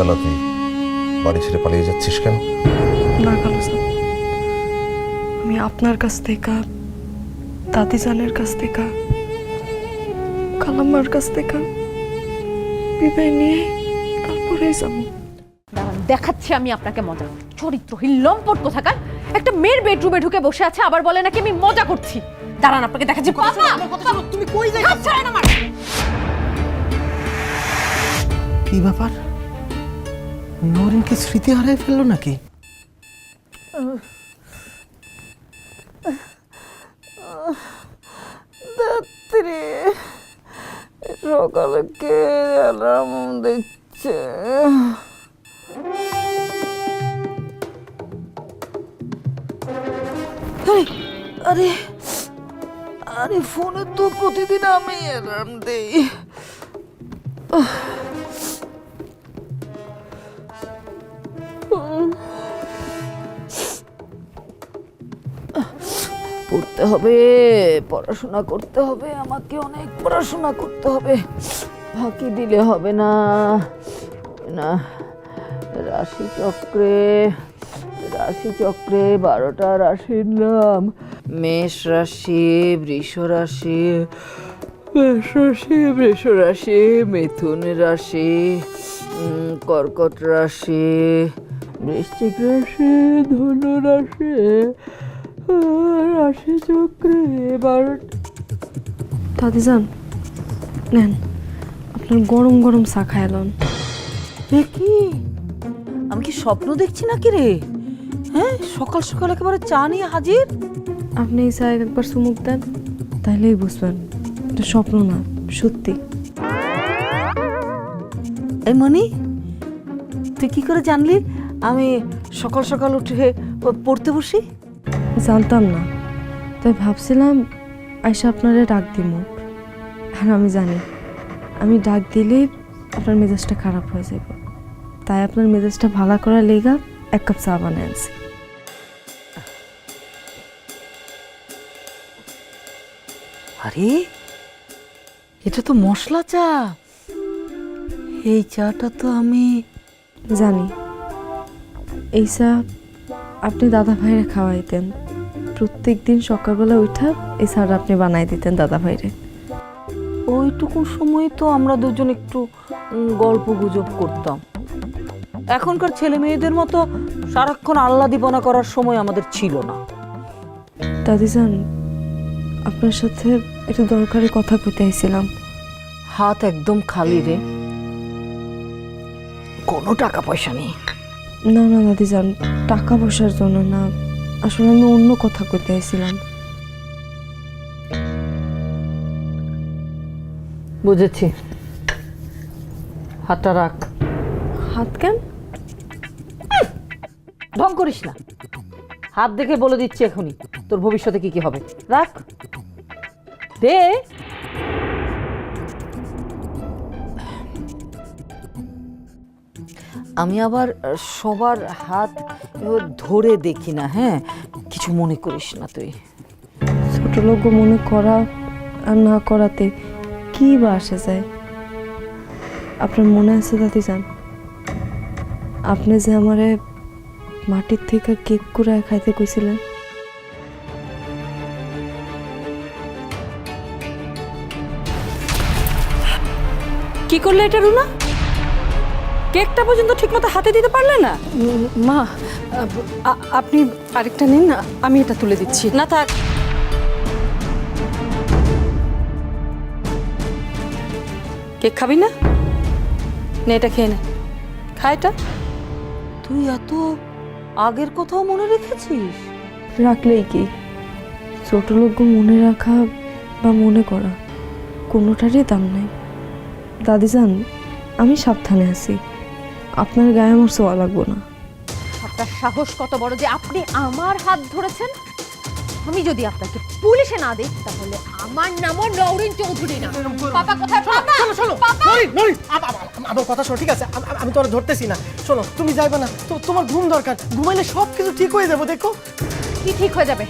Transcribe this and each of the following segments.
ভোরবেলা তুই বাড়ি ছেড়ে পালিয়ে যাচ্ছিস কেন? না কালো স্যার আমি আপনার কাছ থেকে দাদি জানের কাছ থেকে কালাম্মার কাছ থেকে বিদায় নিয়ে তারপরেই যাব। দেখাচ্ছি আমি আপনাকে মজা। চরিত্রহীন লম্পট কোথাকার? একটা মেয়ের বেডরুমে ঢুকে বসে আছে আবার বলে নাকি আমি মজা করছি। দাঁড়ান আপনাকে দেখাচ্ছি তুমি কই যাই কি ব্যাপার? নরিন কি স্মৃতি হারাই ফেলল নাকি? রাত্রে সকালে কে অ্যালার্ম দিচ্ছে আরে আরে ফোনে তো প্রতিদিন আমি অ্যালার্ম দেই। পড়তে হবে, পড়াশোনা করতে হবে, আমাকে অনেক পড়াশোনা করতে হবে। ফাঁকি দিলে হবে না না। রাশি চক্রে রাশি চক্রে বারোটা রাশির নাম। মেষ রাশি, বৃষ রাশি, মেষ রাশি, বৃষ রাশি, মিথুন রাশি কর্কট রাশি, বৃশ্চিক রাশি, ধনু রাশি রাশি চক্রে বারোটা দাদি যান নেন আপনার গরম গরম চা খাইলন এ কি? আমি কি স্বপ্ন দেখছি নাকি রে? হ্যাঁ সকাল সকাল একেবারে চা নিয়ে হাজির? আপনি এই চায় একবার চুমুক দেন তাইলেই বুঝবেন এটা স্বপ্ন না সত্যি। এই মনি তুই কি করে জানলি? আমি সকাল সকাল উঠে পড়তে বসি? জানতাম না। তাই ভাবছিলাম আইসা আপনারে ডাক দিব আর আমি জানি আমি ডাক দিলে আপনার মেজাজটা খারাপ হয়ে যাব তাই আপনার মেজাজটা ভালো করার লেগা এক কাপ চা বানিয়ে আনছি। আরে এটা তো মশলা চা। এই চাটা তো আমি জানি এই চা আপনি দাদা ভাইরে খাওয়াইতেন। প্রত্যেক দিন সকালবেলা উঠা এই চাটা আপনি বানাই দিতেন দাদা ভাইরে ওইটুকু সময় তো আমরা দুজন একটু গল্প গুজব করতাম। এখনকার ছেলে মেয়েদের মতো সারাক্ষণ আল্লাদিপনা করার সময় আমাদের ছিল না। দাদি যান আপনার সাথে একটু দরকারি কথা কইতে আইছিলাম। হাত একদম খালি রে। কোনো টাকা পয়সা নেই। না না দাদি যান টাকা পয়সার জন্য না। আসলে আমি অন্য কথা কইতে আইছিলাম। বুঝেছি। হাতটা রাখ। হাত কেন? ঢং করিস না। হাত দেখে বলে দিচ্ছি এখনই তোর ভবিষ্যতে কি কি হবে। রাখ। দে। আমি আবার সবার হাত ধরে দেখি না হ্যাঁ? কিছু মনে করিস না তুই। ছোট লোক মনে করা আর না করাতে কি বা আসে যায়? আপনার মনে আছে দাদি যান আপনি যে আমারে মাটির থেকে কেক করে খাইতে কইছিলেন? কি করলে এটা রুনা? কেকটা পর্যন্ত ঠিকমতো হাতে দিতে পারলে না? মা আপনি আরেকটা নিন না আমি এটা তুলে দিচ্ছি। না থাক। কেক খাবি না? নে এটা খেয়ে নে। খা এটা। তুই এত আগের কথাও মনে রেখেছিস? রাখলেই কি? ছোট লোক মনে রাখা বা মনে করা কোনোটারই দাম নাই। দাদি যান আমি সাবধানে আছি। আপনার গায়ে আমার সোয়া লাগবো না। আপনার সাহস কত বড় যে আপনি আমার হাত ধরেছেন? আমি যদি আপনাকে পুলিশে না দিই তাহলে আমার নামও নওরিন চৌধুরী না। পাপা কোথায়? পাপা! শোনো শোনো। আ- আ- আমার কথা শোনো ঠিক আছে? আমি তোরা ধরতেছি না। শোনো তুমি যাইবে না। তো তোমার ঘুম দরকার। ঘুমাইলে সব কিছু ঠিক হয়ে যাবে দেখো। কি ঠিক হয়ে যাবে?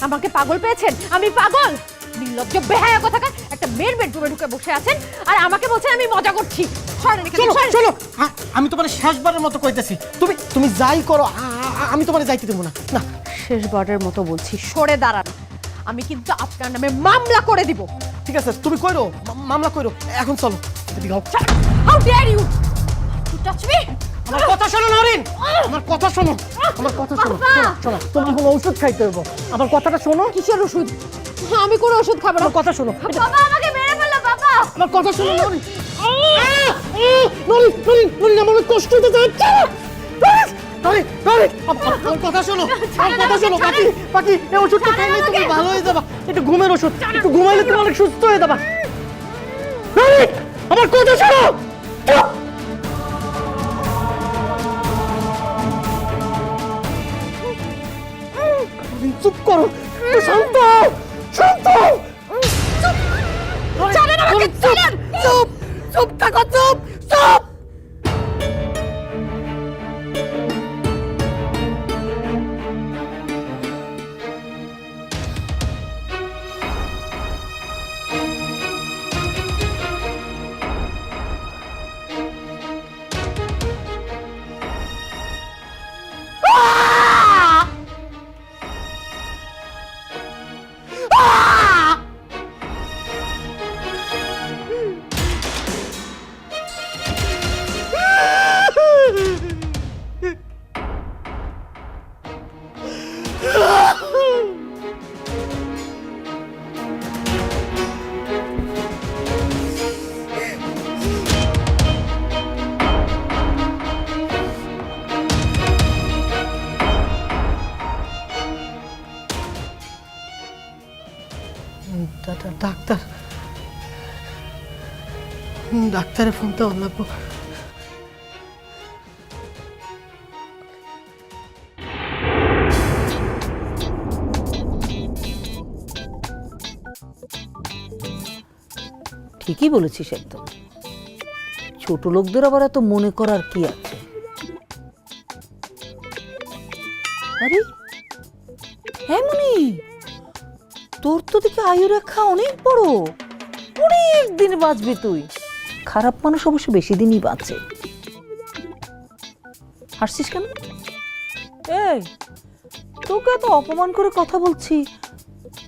আমাকে পাগল পেয়েছেন? আমি পাগল? নির্লজ্জ বেহায়া কোথাকার? একটা মেয়ের বেডরুমে ঢুকে বসে আছেন আর আমাকে বলছেন আমি মজা করছি। চলো। চলো। আমি তোমার শেষবারের মতো কইতেছি। তুমি তুমি যাই করো আমি তোমার যাইতে দেবো না। না। শেষবারের মতো বলছি সরে দাঁড়ান। আমি কিন্তু আপনার নামে মামলা করে দিব। ঠিক আছে তুমি কইরো মামলা কইরো। এখন চলো। How dare you to touch me আমার কথা শোনো নরিন! আমার কথা শোনো আমার কথা শোনো তোমার ঔষধ খাইতে হবে আমার কথাটা শোনো। কিসের ওষুধ? আমি কোনো ওষুধ খাব না। কথা শোনো। বাবা আমাকে মেরে ফেলল বাবা আমার কথা শোনো নরিন! নরিন নরিন নরিন আমার অনেক কষ্ট হতে যাচ্ছে নরিন নরিন নরিন আম- আম- আমার কথা শোনো আমার কথা শোনো পাখি পাখি এই ওষুধটা খাইলে তুমি ভালো হয়ে যাবা একটু ঘুমের ওষুধ একটু ঘুমাইলে তুমি অনেক সুস্থ হয়ে যাবা নরিন আমার কথা শোনো চুপ! চুপ করো শান্ত শান্ত। চলেন আমাকে চলেন চুপ চুপ থাকো ডাক্তার হুম, ডাক্তারে ফোন তো লাগবো ঠিকই বলেছিস একদম। ছোট লোকদের আবার এত মনে করার কি আছে? তো দেখি আয়ু রেখা অনেক বড়। অনেক দিন বাঁচবি তুই। খারাপ মানুষ অবশ্য বেশি দিনই বাঁচে। হাসছিস কেন? এই, তোকে এত অপমান করে কথা বলছি।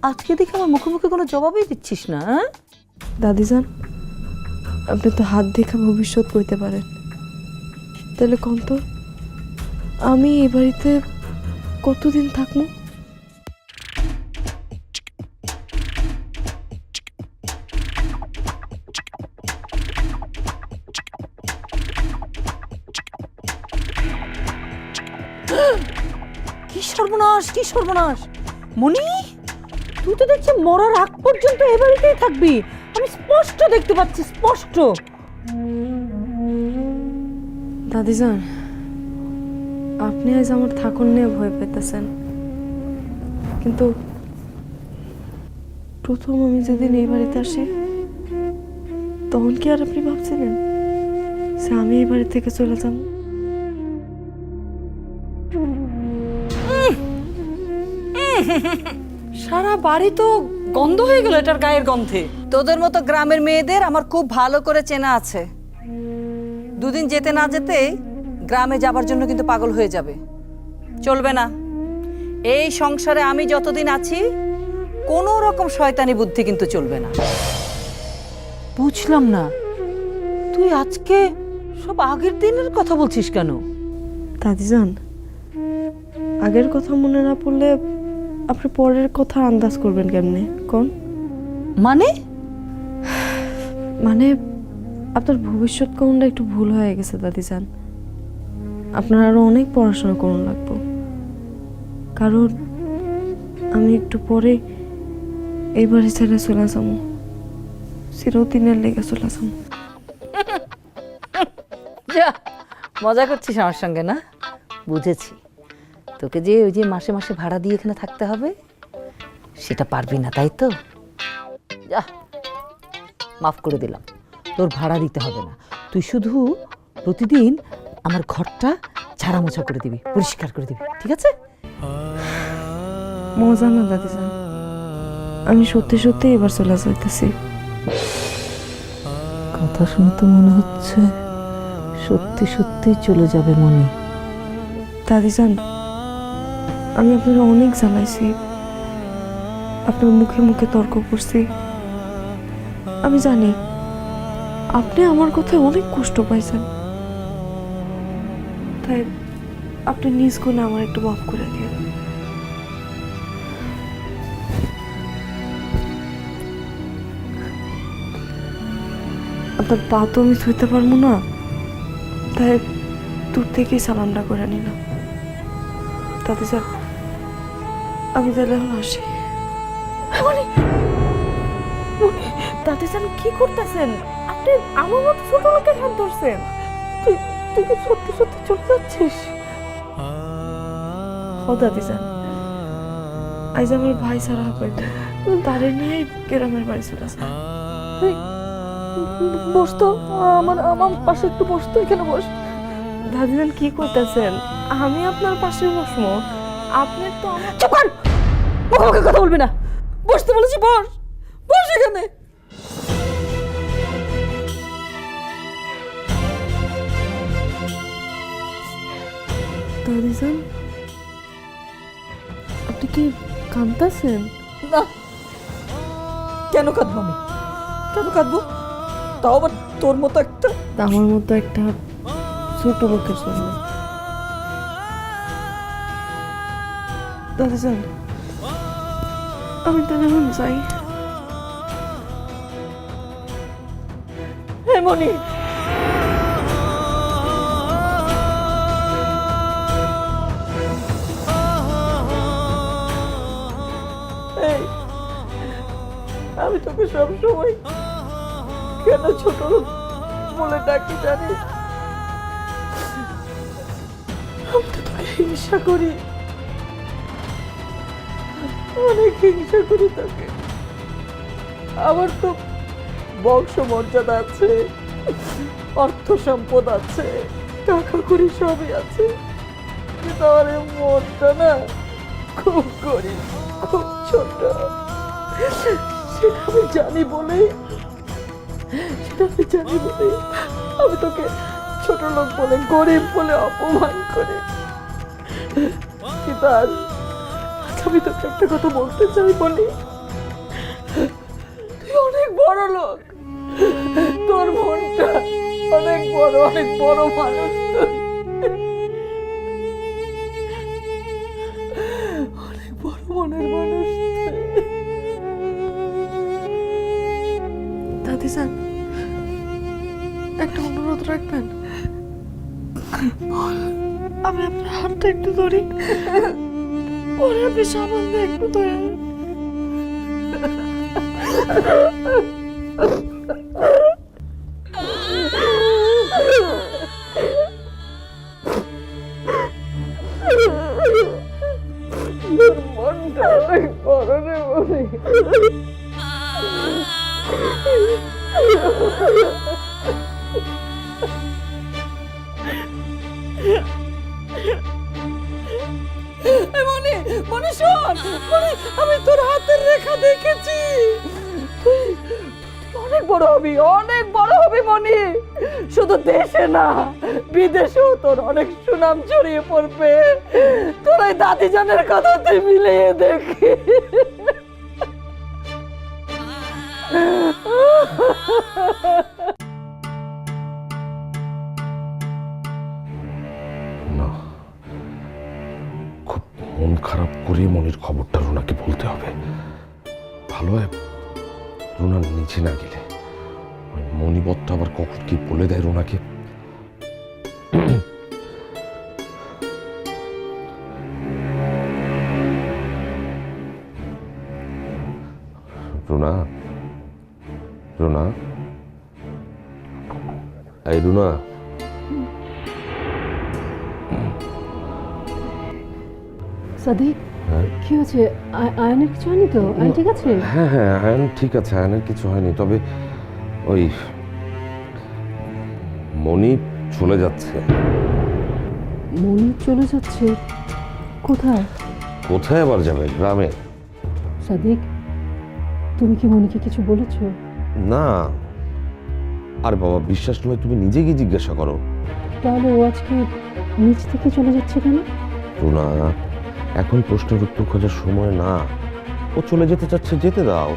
আজকে দেখে আমার মুখে মুখে কোনো জবাবই দিচ্ছিস না হ্যাঁ? দাদিজান, আপনি তো হাত দেখা ভবিষ্যৎ করতে পারেন। তাহলে কোন তো আমি এই বাড়িতে কতদিন থাকব? সর্বনাশ, কি সর্বনাশ? মনি তুই তো দেখছি মরার আগ পর্যন্ত এ বাড়িতেই থাকবি। আমি স্পষ্ট দেখতে পাচ্ছি, স্পষ্ট। দাদিজান, আপনি আজ আমার থাকুন নিয়ে ভয় পেতেছেন। কিন্তু প্রথম আমি যেদিন এই বাড়িতে আসি, তখন কি আর আপনি ভাবছিলেন যে আমি এই বাড়ি থেকে চলে যাব? সারা বাড়ি তো গন্ধ হয়ে গেল এটার গায়ের গন্ধে। তোদের মতো গ্রামের মেয়েদের আমার খুব ভালো করে চেনা আছে। দুদিন যেতে না যেতে গ্রামে যাবার জন্য কিন্তু পাগল হয়ে যাবে। চলবে না। এই সংসারে আমি যতদিন আছি কোনো রকম শয়তানি বুদ্ধি কিন্তু চলবে না। বুঝলাম না। তুই আজকে সব আগের দিনের কথা বলছিস কেন? দাদিজান আগের কথা মনে না পড়লে আপনি পরের কথা আন্দাজ করবেন কেমনে? কোন? মানে? মানে আপনার ভবিষ্যৎ কোনটা একটু ভুল হয়ে গেছে দাদিজান আপনার আরও অনেক পড়াশোনা করুন লাগবো। কারণ আমি একটু পরে এই বাড়ি ছেড়ে চলে যাব। চিরদিনের লেগে চলে যাব। মজা করছিস আমার সঙ্গে না? বুঝেছি। তোকে যে ওই যে মাসে মাসে ভাড়া দিয়ে এখানে থাকতে হবে, সেটা পারবি না, তাই তো? যা, মাফ করে দিলাম, তোর ভাড়া দিতে হবে না। তুই শুধু প্রতিদিন আমার ঘরটা ঝাড়া মোছা করে দিবি, পরিষ্কার করে দিবি, ঠিক আছে? মজা না দাদিজান আমি সত্যি সত্যি এবার চলে যাইতেছি। কথা শুনে তো মনে হচ্ছে সত্যি সত্যি চলে যাবে মনে। দাদিজান আমি আপনার অনেক জানাইছি। আপনার মুখে মুখে তর্ক করছি। আমি জানি আপনি আমার কথায় অনেক কষ্ট পাইছেন। তাই আপনি নিজ গুণে আমার একটু মাফ করে দিন। আপনার পা তো আমি ছুঁতে পারব না। তাই দূর থেকেই সালামটা করে নিলাম। তাতে যাক আমি তাহলে এখন আসি। দাদি কি করতেছেন? আপনি আমার মতো ছোট লোকের হাত ধরছেন। তুই তুই কি সত্যি সত্যি চলে যাচ্ছিস? দাদি আজ আমার ভাই তারে নিয়ে গ্রামের বাড়ি চলে বসতো আমার আমার পাশে একটু বসতো এখানে বস? দাদিজান কি করতেছেন? আমি আপনার পাশে বসবো। আপনি তো আমার চুপ কর! মুখে মুখে কথা বলবি না। বসতে বলেছি বস! বস এখানে! দাদিজান আপনি কি কাঁদতেছেন? না। কেন কাঁদবো আমি? কেন কাঁদবো? তাও আবার তোর মতো একটা আমার মতো একটা ছোট লোকের জন্য। দাদিজান আমি তাহলে এখন যাই। হে মনি। আমি তোকে সব সময় কেন ছোট বলে ডাকি জানিস? আমি তো তোকে হিংসা করি। অনেক হিংসা করি তোকে। আমার তো বংশ মর্যাদা আছে অর্থ সম্পদ আছে টাকা করি সবই আছে। কিন্তু আমার এই মনটা না খুব গরিব, খুব ছোট। সেটা আমি জানি বলে, সেটা আমি জানি বলে আমি তোকে ছোট লোক বলে, গরিব বলে অপমান করে। কিন্তু আজ আমি তোকে একটা কথা বলতে চাই বলি তুই অনেক বড় লোক। তোর মনটা অনেক বড় অনেক বড় মানুষ তুই। অনেক বড় মনের মানুষ তুই। দাদিজান একটা অনুরোধ রাখবেন? আমি আপনার হাতটা একটু ধরি। আপনি সাবান দিয়ে একটু ধরে মনটা অনেক বড় রে মনে মনে শোন, মনে আমি তোর হাতের রেখা দেখেছি। অনেক বড় হবি, অনেক বড় হবি মনি। শুধু দেশে না, বিদেশেও তোর অনেক সুনাম ছড়িয়ে পড়বে। তোর ওই দাদিজানের কথা তুই মিলিয়ে দেখি। না মন খারাপ করে মনির খবরটা রুনাকে বলতে হবে। ভালো হয় রুনা নিচে না গেলে। ওই মণিবতটা আবার কখন কি বলে দেয় রুনাকে। রুনা রুনা। এই রুনা সাদিক হ্যাঁ? কি হয়েছে? আয়নের কিছু হয়নি তো? আয়ন ঠিক আছে? হ্যাঁ হ্যাঁ আয়ন ঠিক আছে আয়নের কিছু হয়নি। তবে ওই মনি চলে যাচ্ছে। মনি চলে যাচ্ছে? কোথায়? কোথায় আবার যাবে? গ্রামে? সাদিক তুমি কি মনিকে কিছু বলেছ? না। আর বাবা বিশ্বাস নয় তুমি নিজে গিয়ে জিজ্ঞাসা করো। তাহলে ও আজকে নিচ থেকে চলে যাচ্ছে কেন? রুনা এখন প্রশ্নের উত্তর খোঁজার সময় না। ও চলে যেতে চাচ্ছে যেতে দাও।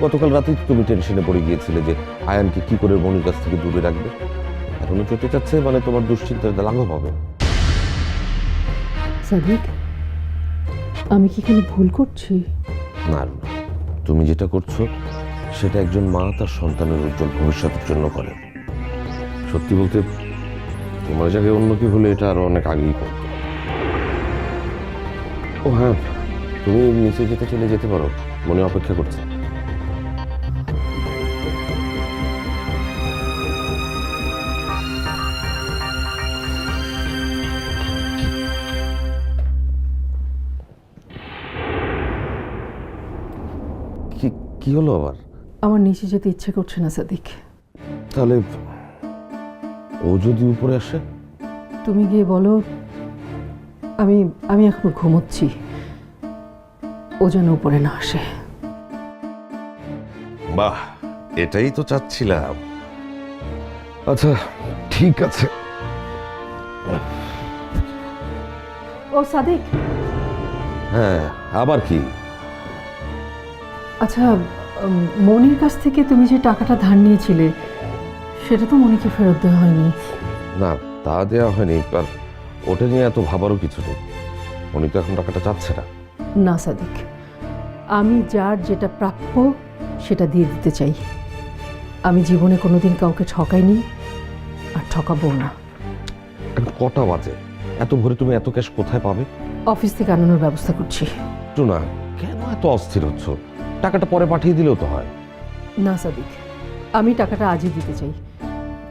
গতকাল রাতেই তুমি টেনশনে পড়ে গিয়েছিলে যে আয়ানকে কি করে মনির কাছ থেকে দূরে রাখবে। এখনও যেতে চাচ্ছে মানে তোমার দুশ্চিন্তার লাঘব হবে। সাদিক আমি কি কোনো ভুল করছি? না তুমি যেটা করছ সেটা একজন মা তার সন্তানের উজ্জ্বল ভবিষ্যতের জন্য করে। সত্যি বলতে তোমার জায়গায় অন্য কি হলে এটা আরও অনেক আগেই করতো। ও হ্যাঁ তুমি নিচে যেতে চলে যেতে পারো মনে অপেক্ষা করছে। কি কি হলো আবার? আমার নিচে যেতে ইচ্ছে করছে না সাদিক। তাহলে ও যদি উপরে আসে? তুমি গিয়ে বলো আমি আমি এখন ঘুমোচ্ছি। ও যেন উপরে না আসে। বাহ এটাই তো চাচ্ছিলাম। আচ্ছা ঠিক আছে। ও সাদিক? হ্যাঁ আবার কি? আচ্ছা উম, মনির কাছ থেকে তুমি যে টাকাটা ধার নিয়েছিলে সেটা তো মনিকে ফেরত দেওয়া হয়নি। না তা দেওয়া হয়নি আর ওটা নিয়ে এত ভাবারও কিছু নেই। উনি তো এখন টাকাটা চাচ্ছে না। না সাদিক। আমি যার যেটা প্রাপ্য সেটা দিয়ে দিতে চাই। আমি জীবনে কোনোদিন কাউকে ঠকাইনি আর ঠকাবো না। এখন কটা বাজে? এত ভোরে তুমি এত ক্যাশ কোথায় পাবে? অফিস থেকে আনানোর ব্যবস্থা করছি। একটু না কেন এত অস্থির হচ্ছ? টাকাটা পরে পাঠিয়ে দিলেও তো হয়। না সাদিক। আমি টাকাটা আজই দিতে চাই।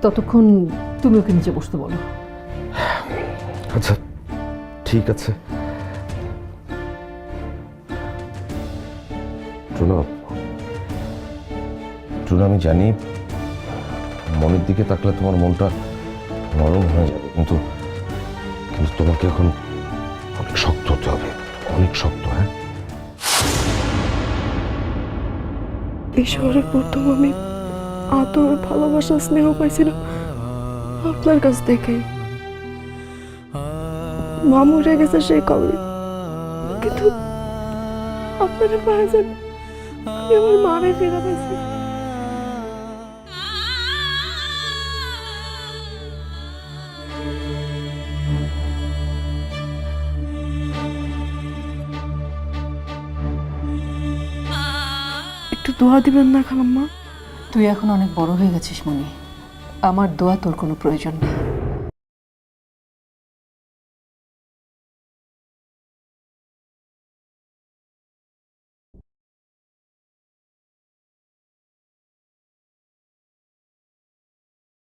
ততক্ষণ তুমি ওকে নিচে বসতে বলো। আচ্ছা ঠিক আছে। আমি জানি মনের দিকে তাকলে তোমার মনটা নরম হয়ে যাবে, কিন্তু কিন্তু তোমাকে এখন অনেক শক্ত হতে হবে, অনেক শক্ত হ্যাঁ? এই শহরে প্রথম আমি আদর, ভালোবাসা, স্নেহ পাইছিলাম। আপনার কাছ থেকে। মা মরে গেছে সেই কবে। কিন্তু আপনার যান আমি আমার মারে ফেরা পাইছি একটু দোয়া দিবেন না খালাম্মা? তুই এখন অনেক বড় হয়ে গেছিস মনি। আমার দোয়া তোর কোনো প্রয়োজন নেই।